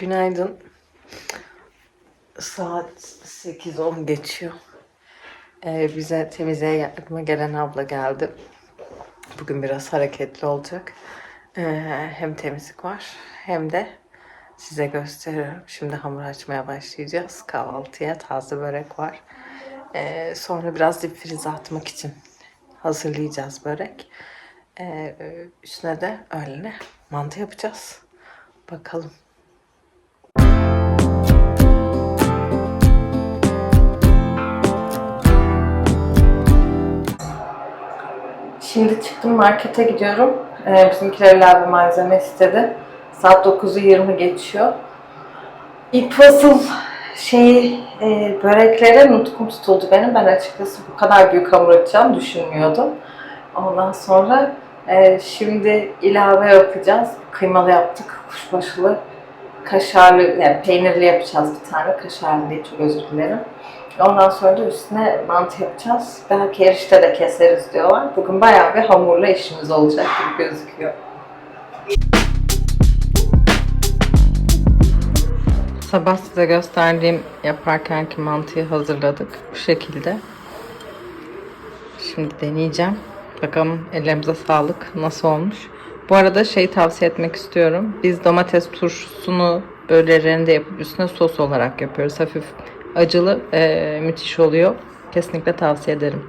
Günaydın. Saat 8-10 geçiyor. Ee, bize temizliğe yardıma gelen abla geldi. Bugün biraz hareketli olacak. Ee, hem temizlik var hem de size gösteriyorum. Şimdi hamur açmaya başlayacağız. Kahvaltıya taze börek var. Ee, sonra biraz dip atmak için hazırlayacağız börek. Ee, üstüne de öğlene mantı yapacağız. Bakalım. Şimdi çıktım markete gidiyorum. Ee, bizimkiler ilave malzeme istedi. Saat 9'u 20 geçiyor. İlk fasıl şey e, böreklere nutkum tutuldu benim. Ben açıkçası bu kadar büyük hamur açacağım düşünmüyordum. Ondan sonra e, şimdi ilave yapacağız. Kıymalı yaptık, kuşbaşılı, kaşarlı, yani peynirli yapacağız bir tane. Kaşarlı değil, çok özür dilerim. Ondan sonra da üstüne mantı yapacağız. Belki erişte de keseriz diyorlar. Bugün bayağı bir hamurla işimiz olacak gibi gözüküyor. Sabah size gösterdiğim yaparkenki mantıyı hazırladık. Bu şekilde. Şimdi deneyeceğim. Bakalım ellerimize sağlık. Nasıl olmuş? Bu arada şey tavsiye etmek istiyorum. Biz domates turşusunu böğürlerinde yapıp üstüne sos olarak yapıyoruz. Hafif acılı, eee, müthiş oluyor. Kesinlikle tavsiye ederim.